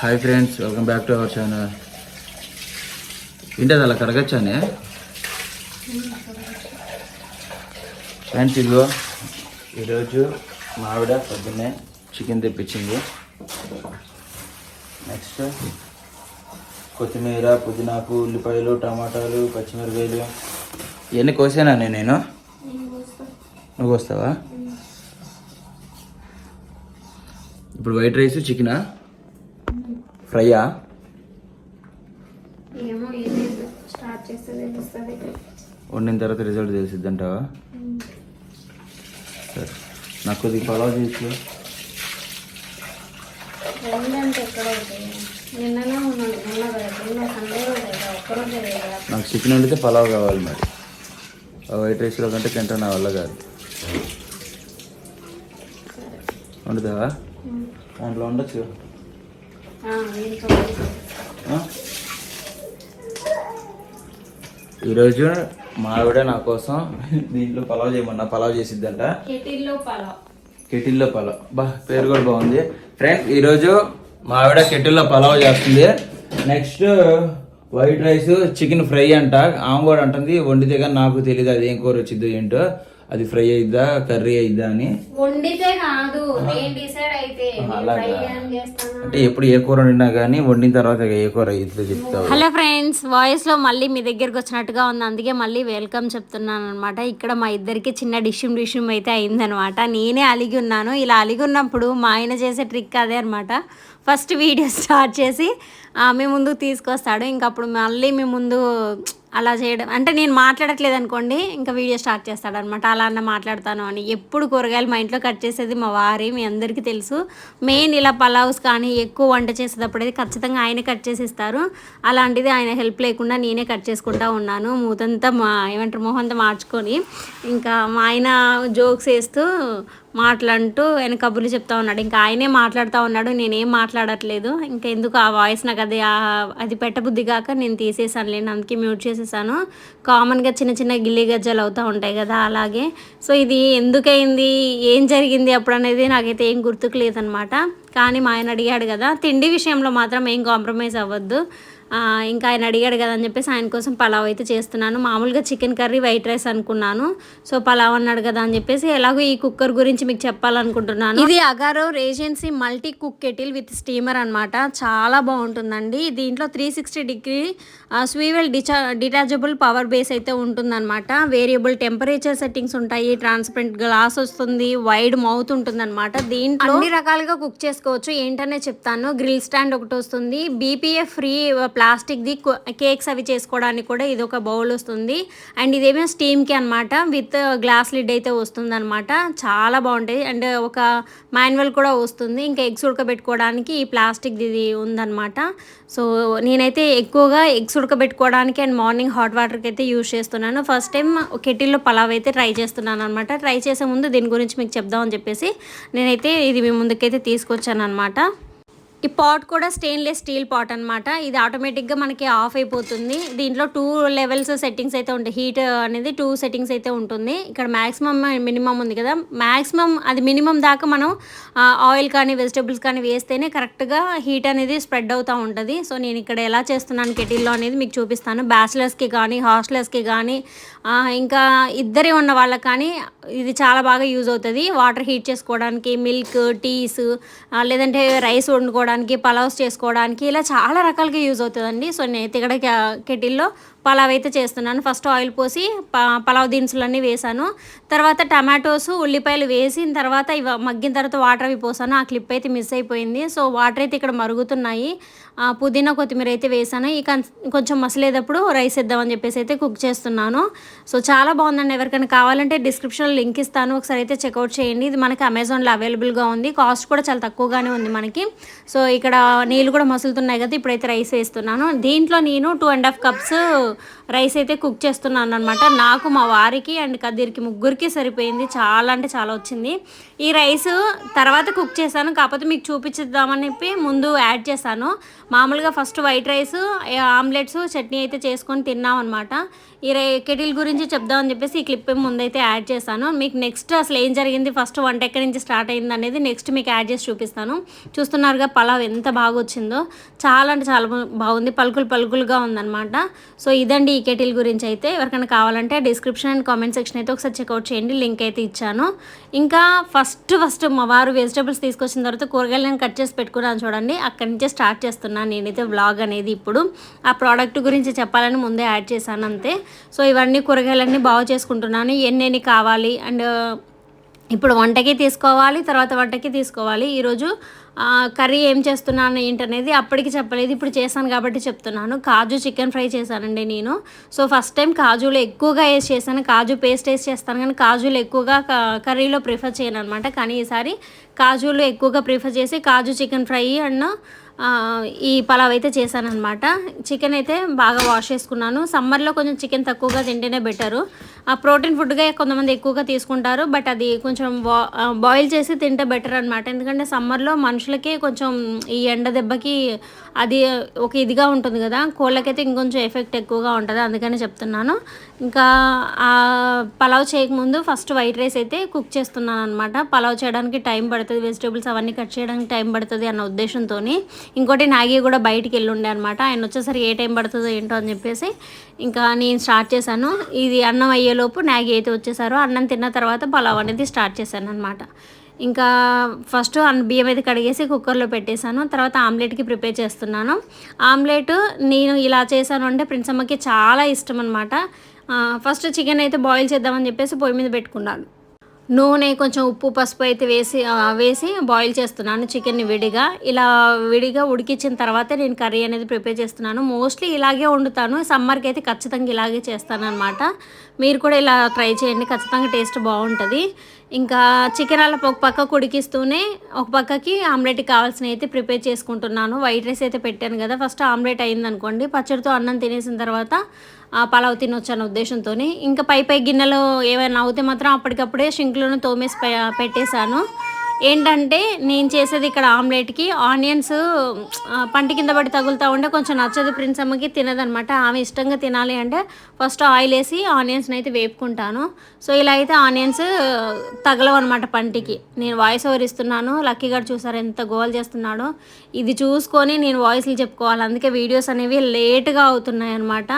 Hi friends welcome back to our channel ఏంటి అది అలా కడగచ్చానే? ఫ్రెండ్స్ ఇదిగో ఈరోజు మా ఆవిడ పొద్దున్నే చికెన్ తెప్పించింది. నెక్స్ట్ కొత్తిమీర పుదీనాకు ఉల్లిపాయలు టమాటాలు పచ్చిమిరకాయలు ఇవన్నీ కోసానా నేను? నువ్వు వస్తావా ఇప్పుడు వైట్ రైస్ చికెనా? ఫ్రైయా ఏమో ఏది స్టార్ట్ చేస్తే తెలుస్తుంది వండిన తర్వాత రిజల్ట్ తెలిసిద్ది అంటావా సరే. నాకు కొద్దిగా ఒక్కరోజే కదా. నాకు చికెన్ వండితే పలావ్ కావాలి మరి. వైట్ రైస్లో కంటే తింటా నా వల్ల కాదు. వండుతావా? దాంట్లో ఉండొచ్చు? ఈరోజు మా ఆవిడ నా కోసం దీంట్లో పలావ్ చేయమన్నా పలావ్ చేసిద్దంట. కెటిల్లో పలావ్. బా పేరు కూడా బాగుంది. ఫ్రెండ్ ఈరోజు మా ఆవిడ కెటిల్లో పలావ్ చేస్తుంది. Next white rice chicken fry అంట. ఆమె కూడా అంటుంది వండితే కానీ నాకు తెలియదు అది ఏం కూర వచ్చిందో ఏంటో. అది ఫ్రై అయిద్దా కర్రీ అయిద్దా అని? వండితే కాదు నేను డిసైడ్ అయితే అలాగా. అంటే ఎప్పుడు ఏ కూర వండినా కానీ వండిన తర్వాత ఏ కూర అయిద్దో చెప్తావు? హలో ఫ్రెండ్స్ వాయిస్లో మళ్ళీ మీ దగ్గరికి వచ్చినట్టుగా ఉంది. అందుకే మళ్ళీ వెల్కమ్ చెప్తున్నాను అనమాట ఇక్కడ మా ఇద్దరికి చిన్న డిష్యూమ్ డిష్యూమ్ అయితే అయిందనమాట నేనే అలిగి ఉన్నాను. ఇలా అలిగి ఉన్నప్పుడు మా ఆయన చేసే ట్రిక్ అదే అనమాట ఫస్ట్ వీడియో స్టార్ట్ చేసి ఆ, మీ ముందుకు తీసుకొస్తాడు. ఇంక అప్పుడు మళ్ళీ మీ ముందు అలా చేయడం. అంటే నేను మాట్లాడట్లేదు అనుకోండి ఇంకా వీడియో స్టార్ట్ చేస్తాడనమాట. అలా అన్న మాట్లాడతాను అని. ఎప్పుడు కూరగాయలు మా ఇంట్లో కట్ చేసేది మా వారి మీ అందరికీ తెలుసు. మెయిన్ ఇలా పలావ్స్ కానీ ఎక్కువ వంట చేసేటప్పుడు అయితే ఖచ్చితంగా ఆయనే కట్ చేసి ఇస్తారు అలాంటిది ఆయన హెల్ప్ లేకుండా నేనే కట్ చేసుకుంటా ఉన్నాను. మూతంతా మా ఏమంటారు మొహంతా మార్చుకొని. ఇంకా మా ఆయన జోక్స్ వేస్తూ మాట్లాడుతూ ఆయన కబుర్లు చెప్తా ఉన్నాడు. ఇంకా ఆయనే మాట్లాడుతూ ఉన్నాడు. నేనేం మాట్లాడట్లేదు. ఇంకా ఎందుకు ఆ వాయిస్ నాకు అది అది పెట్టబుద్ధి కాక నేను తీసేసాను లేని అందుకే మ్యూట్ చేసేసాను. కామన్గా చిన్న చిన్న గిల్లి గజ్జలు అవుతూ ఉంటాయి కదా అలాగే. సో ఇది ఎందుకైంది? ఏం జరిగింది అప్పుడు అనేది నాకైతే ఏం గుర్తుకు లేదనమాట కానీ మా ఆయన అడిగాడు కదా తిండి విషయంలో మాత్రం ఏం కాంప్రమైజ్ అవ్వద్దు. ఇంకా ఆయన అడిగాడు కదా అని చెప్పేసి ఆయన కోసం పలావ్ అయితే చేస్తున్నాను. మామూలుగా చికెన్ కర్రీ వైట్ రైస్ అనుకున్నాను. సో పలావ్ అన్నాడు కదా అని చెప్పేసి ఎలాగో ఈ కుక్కర్ గురించి మీకు చెప్పాలనుకుంటున్నాను. ఇది Agaro Regency multi cook kettle with steamer అన్నమాట. చాలా బాగుంటుందండి. దీంట్లో త్రీ సిక్స్టీ డిగ్రీ స్వీవెల్ డిచా డిటాచబుల్ పవర్ బేస్ అయితే ఉంటుందన్నమాట. వేరియబుల్ టెంపరేచర్ సెట్టింగ్స్ ఉంటాయి ట్రాన్స్పరెంట్ గ్లాస్ వస్తుంది వైడ్ మౌత్ ఉంటుందన్నమాట. దీంట్లో అన్ని రకాలుగా కుక్ చేసుకోవచ్చు. ఏంటనే చెప్తాను గ్రిల్ స్టాండ్ ఒకటి వస్తుంది. బీపీఏ ఫ్రీ ప్లాస్టిక్ది కేక్స్ అవి చేసుకోవడానికి కూడా ఇది ఒక బౌల్ వస్తుంది. అండ్ ఇదేమో స్టీమ్కి అనమాట విత్ గ్లాస్ లిడ్ అయితే వస్తుంది అనమాట చాలా బాగుంటుంది. అండ్ ఒక మాన్యువల్ కూడా వస్తుంది. ఇంకా ఎగ్స్ ఉడకబెట్టుకోవడానికి ఈ ప్లాస్టిక్ది ఇది ఉందన్నమాట. సో నేనైతే ఎక్కువగా ఎగ్స్ ఉడకబెట్టుకోవడానికి అండ్ మార్నింగ్ హాట్ వాటర్కి అయితే యూజ్ చేస్తున్నాను. ఫస్ట్ టైం కెటిల్లో పలావ్ అయితే ట్రై చేస్తున్నాను అనమాట ట్రై చేసే ముందు దీని గురించి మీకు చెప్దామని చెప్పేసి నేనైతే ఇది మీ ముందుకైతే తీసుకొచ్చాను అనమాట ఈ పాట్ కూడా స్టెయిన్లెస్ స్టీల్ పాట్ అనమాట ఇది ఆటోమేటిక్గా మనకి ఆఫ్ అయిపోతుంది. దీంట్లో టూ లెవెల్స్ సెట్టింగ్స్ అయితే ఉంటాయి. హీట్ అనేది టూ సెట్టింగ్స్ అయితే ఉంటుంది. ఇక్కడ మ్యాక్సిమం మినిమం ఉంది కదా. మ్యాక్సిమం అది మినిమం దాకా మనం ఆయిల్ కానీ వెజిటబుల్స్ కానీ వేస్తేనే కరెక్ట్గా హీట్ అనేది స్ప్రెడ్ అవుతూ ఉంటుంది. సో నేను ఇక్కడ ఎలా చేస్తున్నాను కెటిల్లో అనేది మీకు చూపిస్తాను. బ్యాచిలర్స్కి కానీ హాస్టలర్స్కి కానీ ఇంకా ఇద్దరే ఉన్న వాళ్ళకి కానీ ఇది చాలా బాగా యూజ్ అవుతుంది. వాటర్ హీట్ చేసుకోవడానికి మిల్క్ టీస్ లేదంటే రైస్ వండుకోవడానికి పలావ్స్ చేసుకోవడానికి ఇలా చాలా రకాలుగా యూజ్ అవుతుందండి. సో నేను ఇక్కడ కెటిల్లో పలావ్ అయితే చేస్తున్నాను. ఫస్ట్ ఆయిల్ పోసి పలావ్ దినుసులన్నీ వేసాను. తర్వాత టమాటోస్ ఉల్లిపాయలు వేసిన తర్వాత ఇవి మగ్గిన తర్వాత వాటర్ అవి పోసాను. ఆ క్లిప్ అయితే మిస్ అయిపోయింది. సో వాటర్ అయితే ఇక్కడ మరుగుతున్నాయి. పుదీనా కొత్తిమీర అయితే వేసాను. ఇక కొంచెం మసలేటప్పుడు రైస్ ఇద్దామని చెప్పేసి అయితే కుక్ చేస్తున్నాను. సో చాలా బాగుందండి. ఎవరికైనా కావాలంటే డిస్క్రిప్షన్లో లింక్ ఇస్తాను. ఒకసారి అయితే చెక్అవుట్ చేయండి. ఇది మనకి అమెజాన్లో అవైలబుల్గా ఉంది. కాస్ట్ కూడా చాలా తక్కువగానే ఉంది మనకి. సో ఇక్కడ నీళ్ళు కూడా మసులుతున్నాయి కదా. ఇప్పుడైతే రైస్ వేస్తున్నాను. దీంట్లో నేను two and half cups rice అయితే కుక్ చేస్తున్నాను అనమాట నాకు మా వారికి అండ్ కదిరికి ముగ్గురికి సరిపోయింది. చాలా అంటే చాలా వచ్చింది. ఈ రైస్ తర్వాత కుక్ చేశాను. కాకపోతే మీకు చూపించిద్దామని చెప్పి ముందు యాడ్ చేశాను. మామూలుగా first white rice omelettes chutney అయితే చేసుకొని తిన్నాం అనమాట ఈ రై కెటిల్ గురించి చెప్దామని చెప్పేసి ఈ క్లిప్ ముందైతే యాడ్ చేశాను. మీకు నెక్స్ట్ అసలు ఏం జరిగింది? ఫస్ట్ వంట ఎక్కడి నుంచి స్టార్ట్ అయింది అనేది నెక్స్ట్ మీకు యాడ్ చేసి చూపిస్తాను. చూస్తున్నారుగా పలావ్ ఎంత బాగా వచ్చిందో చాలా అంటే చాలా బాగుంది. పలుకులు పలుకులుగా ఉందన్నమాట. సో ఇదండి ఈ కేటిల్ గురించి అయితే. ఎవరికైనా కావాలంటే డిస్క్రిప్షన్ అండ్ కామెంట్ సెక్షన్ అయితే ఒకసారి చెక్అవుట్ చేయండి. లింక్ అయితే ఇచ్చాను. ఇంకా ఫస్ట్ ఫస్ట్ మా వారు వెజిటబుల్స్ తీసుకొచ్చిన తర్వాత కూరగాయలను కట్ చేసి పెట్టుకున్నాను చూడండి. అక్కడి నుంచే స్టార్ట్ చేస్తున్నాను నేనైతే వ్లాగ్ అనేది ఇప్పుడు. ఆ ప్రోడక్ట్ గురించి చెప్పాలని ముందే యాడ్ చేశాను అంతే. సో ఇవన్నీ కూరగాయలన్నీ బాగు చేసుకుంటున్నాను. ఎన్నెన్ని కావాలి? అండ్ ఇప్పుడు వంటకి తీసుకోవాలి తర్వాత వంటకి తీసుకోవాలి. ఈరోజు కర్రీ ఏం చేస్తున్నాను ఏంటనేది అప్పటికి చెప్పలేదు. ఇప్పుడు చేశాను కాబట్టి చెప్తున్నాను. కాజు చికెన్ ఫ్రై చేశానండి నేను. సో ఫస్ట్ టైం కాజులో ఎక్కువగా వేసి చేశాను. కాజు పేస్ట్ వేసి చేస్తాను కానీ కాజులు ఎక్కువగా క- కర్రీలో ప్రిఫర్ చేయను అనమాట కానీ ఈసారి కాజులు ఎక్కువగా ప్రిఫర్ చేసి కాజు చికెన్ ఫ్రై అండ్ ఈ పలావ్ అయితే చేశాను అనమాట చికెన్ అయితే బాగా వాష్ చేసుకున్నాను. సమ్మర్లో కొంచెం చికెన్ తక్కువగా తింటేనే బెటరు ఆ ప్రోటీన్ ఫుడ్గా కొంతమంది ఎక్కువగా తీసుకుంటారు బట్ అది కొంచెం బాయిల్ చేసి తింటే బెటర్ అనమాట ఎందుకంటే సమ్మర్లో మనుషులకి కొంచెం ఈ ఎండ దెబ్బకి అది ఒక ఇదిగా ఉంటుంది కదా. కోళ్ళకైతే ఇంకొంచెం ఎఫెక్ట్ ఎక్కువగా ఉంటుంది అందుకని చెప్తున్నాను. ఇంకా ఆ పలావ్ చేయకముందు ఫస్ట్ వైట్ రైస్ అయితే కుక్ చేస్తున్నాను అనమాట పలావ్ చేయడానికి టైం పడుతుంది వెజిటేబుల్స్ అవన్నీ కట్ చేయడానికి టైం పడుతుంది అన్న ఉద్దేశంతో ఇంకోటి నాగి కూడా బయటికి వెళ్ళి ఉండే అనమాట ఆయన వచ్చేసరికి ఏ టైం పడుతుందో ఏంటో అని చెప్పేసి ఇంకా నేను స్టార్ట్ చేశాను. ఇది అన్నం అయ్యేలోపు నాగి అయితే వచ్చేసారో. అన్నం తిన్న తర్వాత పలావ్ అనేది స్టార్ట్ చేశాను అనమాట ఇంకా ఫస్ట్ అన్న బియ్యం అయితే కడిగేసి కుక్కర్లో పెట్టేశాను. తర్వాత ఆమ్లెట్కి ప్రిపేర్ చేస్తున్నాను. ఆమ్లెట్ నేను ఇలా చేశాను అంటే ప్రిన్సమ్మకి చాలా ఇష్టం అనమాట ఫస్ట్ చికెన్ అయితే బాయిల్ చేద్దామని చెప్పేసి పొయ్యి మీద పెట్టుకున్నాను. నూనె కొంచెం ఉప్పు పసుపు అయితే వేసి వేసి బాయిల్ చేస్తున్నాను చికెన్ని విడిగా. ఇలా విడిగా ఉడికించిన తర్వాత నేను కర్రీ అనేది ప్రిపేర్ చేస్తున్నాను. మోస్ట్లీ ఇలాగే వండుతాను. సమ్మర్కి అయితే ఖచ్చితంగా ఇలాగే చేస్తాను అనమాట మీరు కూడా ఇలా ట్రై చేయండి. ఖచ్చితంగా టేస్ట్ బాగుంటుంది. ఇంకా చికెన్ అలా ఒక పక్కకు ఉడికిస్తూనే ఒక పక్కకి ఆమ్లెట్ కావాల్సినవి అయితే ప్రిపేర్ చేసుకుంటున్నాను. వైట్ రైస్ అయితే పెట్టాను కదా ఫస్ట్ ఆమ్లెట్ అయిందనుకోండి పచ్చడితో అన్నం తినేసిన తర్వాత పలావ్ తినొచ్చు అన్న ఉద్దేశంతో ఇంకా పై పై గిన్నెలో ఏమైనా అవుతే మాత్రం అప్పటికప్పుడే షింక్లోనే తోమేసి పె- పెట్టేశాను. ఏంటంటే నేను చేసేది ఇక్కడ ఆమ్లెట్కి ఆనియన్స్ పంటి కింద పడి తగులుతూ ఉంటే కొంచెం నచ్చదు ప్రిన్స్ అమ్మకి తినదనమాట. ఆమె ఇష్టంగా తినాలి అంటే ఫస్ట్ ఆయిల్ వేసి ఆనియన్స్ని అయితే వేపుకుంటాను. సో ఇలా అయితే ఆనియన్స్ తగలవన్నమాట పంటికి. నేను వాయిస్ ఓవర్ ఇస్తున్నాను. లక్కీ గారు చూసారు ఎంత గోల్ చేస్తున్నాడో? ఇది చూసుకొని నేను వాయిస్లు చెప్పుకోవాలి. అందుకే వీడియోస్ అనేవి లేట్గా అవుతున్నాయి అనమాట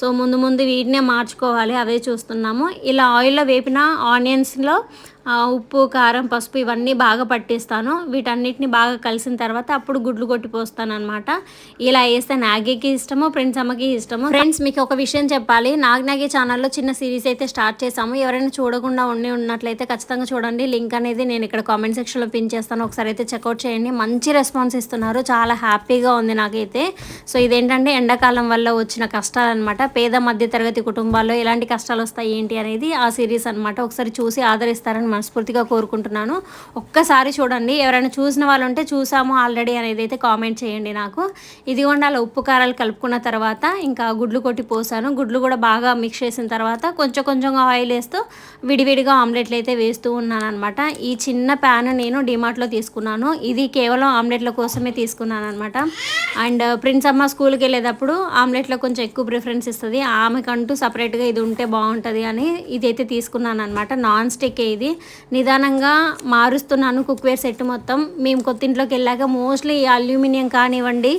సో ముందు ముందు వీటినే మార్చుకోవాలి. అవే చూస్తున్నాము. ఇలా ఆయిల్లో వేపిన ఆనియన్స్లో ఉప్పు కారం పసుపు ఇవన్నీ బాగా పట్టిస్తాను. వీటన్నిటిని బాగా కలిసిన తర్వాత అప్పుడు గుడ్లు కొట్టి పోస్తాను అనమాట ఇలా వేస్తే నాగేకి ఇష్టము ఫ్రెండ్స్ అమ్మకి ఇష్టము? ఫ్రెండ్స్ మీకు ఒక విషయం చెప్పాలి. నాగ్ నాగి ఛానల్లో చిన్న సిరీస్ అయితే స్టార్ట్ చేసాము ఎవరైనా చూడకుండా ఉండి ఉన్నట్లయితే ఖచ్చితంగా చూడండి. లింక్ అనేది నేను ఇక్కడ కామెంట్ సెక్షన్లో పిన్ చేస్తాను. ఒకసారి అయితే చెక్అవుట్ చేయండి. మంచి రెస్పాన్స్ ఇస్తున్నారు. చాలా హ్యాపీగా ఉంది నాకైతే. సో ఇదేంటంటే ఎండాకాలం వల్ల వచ్చిన కష్టాలు అనమాట పేద మధ్య తరగతి కుటుంబాల్లో ఎలాంటి కష్టాలు వస్తాయి ఏంటి అనేది ఆ సిరీస్ అనమాట ఒకసారి చూసి ఆదరిస్తారని మనస్ఫూర్తిగా కోరుకుంటున్నాను. ఒక్కసారి చూడండి ఎవరైనా చూసిన వాళ్ళు ఉంటే చూసాము ఆల్రెడీ అనేది అయితే కామెంట్ చేయండి నాకు. ఇదిగోండి అలా ఉప్పు కారాలు కలుపుకున్న తర్వాత ఇంకా గుడ్లు కొట్టి పోసాను. గుడ్లు కూడా బాగా మిక్స్ చేసిన తర్వాత కొంచెం కొంచెంగా ఆయిల్ వేస్తూ విడివిడిగా ఆమ్లెట్లు అయితే వేస్తూ ఉన్నాను అనమాట ఈ చిన్న ప్యాన్ నేను డిమార్ట్లో తీసుకున్నాను. ఇది కేవలం ఆమ్లెట్ల కోసమే తీసుకున్నాను అనమాట అండ్ ప్రిన్స్ అమ్మ స్కూల్కి వెళ్ళేటప్పుడు ఆమ్లెట్లో కొంచెం ఎక్కువ ప్రిఫరెన్స్ ఇస్తుంది. ఆమెకంటూ సపరేట్గా ఇది ఉంటే బాగుంటుంది అని ఇదైతే తీసుకున్నాను అనమాట నాన్ స్టిక్ ఇది. నిదానంగా మారుస్తున్నాను కుక్వేర్ సెట్ మొత్తం మేము కొత్త ఇంట్లోకి వెళ్ళాక మోస్ట్లీ ఈ అల్యూమినియం కానివ్వండి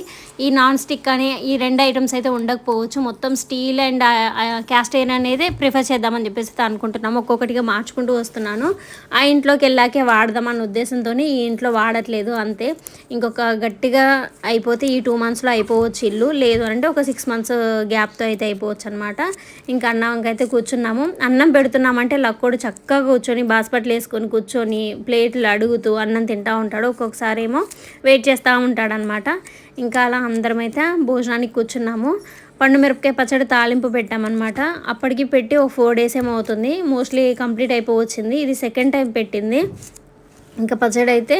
ఈ నాన్ స్టిక్ కానీ ఈ రెండు ఐటమ్స్ అయితే ఉండకపోవచ్చు. మొత్తం స్టీల్ అండ్ క్యాస్ట్ ఐరన్ అనేది ప్రిఫర్ చేద్దామని చెప్పేసి అనుకుంటున్నాము. ఒక్కొక్కటిగా మార్చుకుంటూ వస్తున్నాను. ఆ ఇంట్లోకి వెళ్ళాకే వాడదామన్న ఉద్దేశంతో ఈ ఇంట్లో వాడట్లేదు అంతే. ఇంకొక గట్టిగా అయిపోతే ఈ టూ మంత్స్లో అయిపోవచ్చు ఇల్లు. లేదు అంటే ఒక సిక్స్ మంత్స్ గ్యాప్తో అయితే అయిపోవచ్చు అనమాట ఇంకా అన్నంకైతే అయితే కూర్చున్నాము. అన్నం పెడుతున్నామంటే లక్కోడు చక్కగా కూర్చొని హాస్పిటల్ వేసుకొని కూర్చొని ప్లేట్లు అడుగుతూ అన్నం తింటూ ఉంటాడు. ఒక్కొక్కసారి ఏమో వెయిట్ చేస్తూ ఉంటాడనమాట ఇంకా అలా అందరం అయితే భోజనానికి కూర్చున్నాము. పండు మిరపకాయ పచ్చడి తాలింపు పెట్టామన్నమాట. అప్పటికి పెట్టి ఒక ఫోర్ డేస్ ఏమో అవుతుంది. మోస్ట్లీ కంప్లీట్ అయిపోవచ్చింది. ఇది సెకండ్ టైం పెట్టింది. ఇంకా పచ్చడి అయితే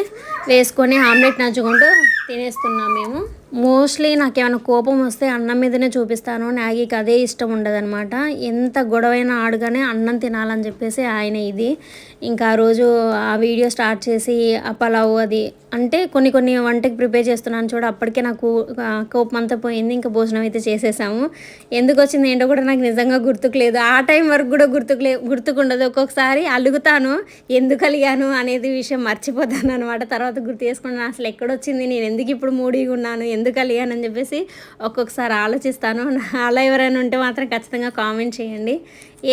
వేసుకొని ఆమ్లెట్ నచ్చుకుంటూ తినేస్తున్నాం మేము. మోస్ట్లీ నాకు ఏమైనా కోపం వస్తే అన్నం మీదనే చూపిస్తాను. నాగికి అదే ఇష్టం ఉండదనమాట ఎంత గొడవైన ఆడుగానే అన్నం తినాలని చెప్పేసి ఆయన ఇది. ఇంకా ఆ రోజు ఆ వీడియో స్టార్ట్ చేసి ఆ పలావ్ అది. అంటే కొన్ని కొన్ని వంటకి ప్రిపేర్ చేస్తున్నాను చూడ అప్పటికే నాకు కోపం అంతా పోయింది. ఇంకా భోజనం అయితే చేసేసాము. ఎందుకు వచ్చింది ఏంటో కూడా నాకు నిజంగా గుర్తుకులేదు ఆ టైం వరకు కూడా గుర్తుకులే గుర్తుకుండదు ఒక్కొక్కసారి అలుగుతాను. ఎందుకు అలిగాను అనేది విషయం మర్చిపోతాను అనమాట తర్వాత గుర్తు చేసుకున్నాను అసలు ఎక్కడొచ్చింది? నేను ఎందుకు ఇప్పుడు మూడీగా ఉన్నాను? ఎందుకు అలిగాను అని చెప్పేసి ఒక్కొక్కసారి ఆలోచిస్తాను. అలా ఎవరైనా ఉంటే మాత్రం ఖచ్చితంగా కామెంట్ చేయండి.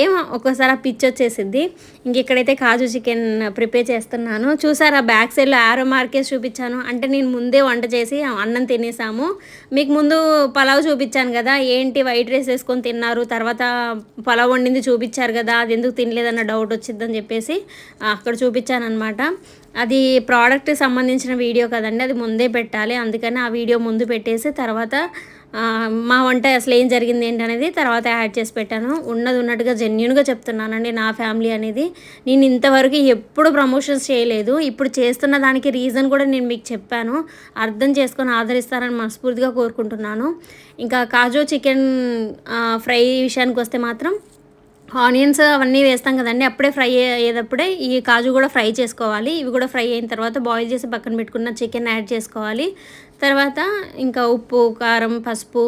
ఏమో ఒక్కోసారి ఆ పిచ్ వచ్చేసిద్ది. ఇంక ఇక్కడైతే కాజు చికెన్ ప్రిపేర్ చేస్తున్నాను. చూసారా బ్యాక్ సైడ్లో ఆరో మార్కేస్ చూపించాను. అంటే నేను ముందే వంట చేసి అన్నం తినేసాము. మీకు ముందు పలావ్ చూపించాను కదా ఏంటి వైట్ రైస్ వేసుకొని తిన్నారు తర్వాత పలావ్ వండింది చూపించారు కదా అది ఎందుకు తినలేదన్న డౌట్ వచ్చిందని చెప్పేసి అక్కడ చూపించాను అనమాట అది ప్రోడక్ట్ సంబంధించిన వీడియో కదండి అది ముందే పెట్టాలి. అందుకని ఆ వీడియో ముందు పెట్టేసి తర్వాత మా వంట అసలు ఏం జరిగింది ఏంటి అనేది తర్వాత యాడ్ చేసి పెట్టాను. ఉన్నది ఉన్నట్టుగా జెన్యున్గా చెప్తున్నానండి నా ఫ్యామిలీ అనేది. నేను ఇంతవరకు ఎప్పుడు ప్రమోషన్స్ చేయలేదు. ఇప్పుడు చేస్తున్న దానికి రీజన్ కూడా నేను మీకు చెప్పాను. అర్థం చేసుకొని ఆదరిస్తారని మనస్ఫూర్తిగా కోరుకుంటున్నాను. ఇంకా కాజు చికెన్ ఫ్రై విషయానికి వస్తే మాత్రం ఆనియన్స్ అవన్నీ వేస్తాం కదండి. అప్పుడే ఫ్రై అయ్యేటప్పుడే ఈ కాజు కూడా ఫ్రై చేసుకోవాలి. ఇవి కూడా ఫ్రై అయిన తర్వాత బాయిల్ చేసి పక్కన పెట్టుకున్న చికెన్ యాడ్ చేసుకోవాలి. తర్వాత ఇంకా ఉప్పు కారం పసుపు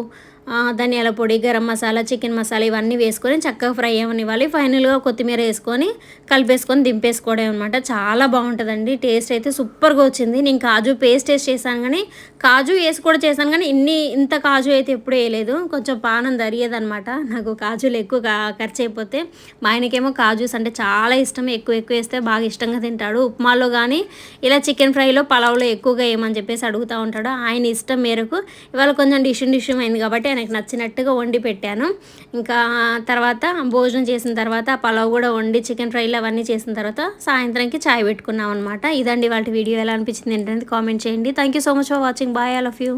ధనియాల పొడి గరం మసాలా చికెన్ మసాలా ఇవన్నీ వేసుకొని చక్కగా ఫ్రై అవ్వనివ్వాలి. ఫైనల్గా కొత్తిమీర వేసుకొని కలిపేసుకొని దింపేసుకోవడం అనమాట చాలా బాగుంటుందండి. టేస్ట్ అయితే సూపర్గా వచ్చింది. నేను కాజు పేస్ట్ టేస్ట్ చేశాను కానీ కాజు వేసి కూడా చేశాను కానీ ఇన్ని ఇంత కాజు అయితే ఎప్పుడు వేయలేదు. కొంచెం పానం దరియేదనమాట నాకు కాజులు ఎక్కువ ఖర్చు అయిపోతే. మా ఆయనకేమో కాజూస్ అంటే చాలా ఇష్టం. ఎక్కువ ఎక్కువ వేస్తే బాగా ఇష్టంగా తింటాడు. ఉప్మాలో కానీ ఇలా చికెన్ ఫ్రైలో పలావ్లో ఎక్కువగా వేయమని చెప్పేసి అడుగుతూ ఉంటాడు. ఆయన ఇష్టం మేరకు ఇవాళ కొంచెం డిష్యూమ్ డిష్యూమ్ అయింది కాబట్టి ఆయనకు నచ్చినట్టుగా వండి పెట్టాను. ఇంకా తర్వాత భోజనం చేసిన తర్వాత పలావ్ కూడా వండి చికెన్ ఫ్రైలు అవన్నీ చేసిన తర్వాత సాయంత్రంకి చాయ్ పెట్టుకున్నాం అనమాట ఇదండి వాళ్ళ వీడియో ఎలా అనిపించింది ఏంటనేది కామెంట్ చేయండి. Thank you so much for watching bye all of you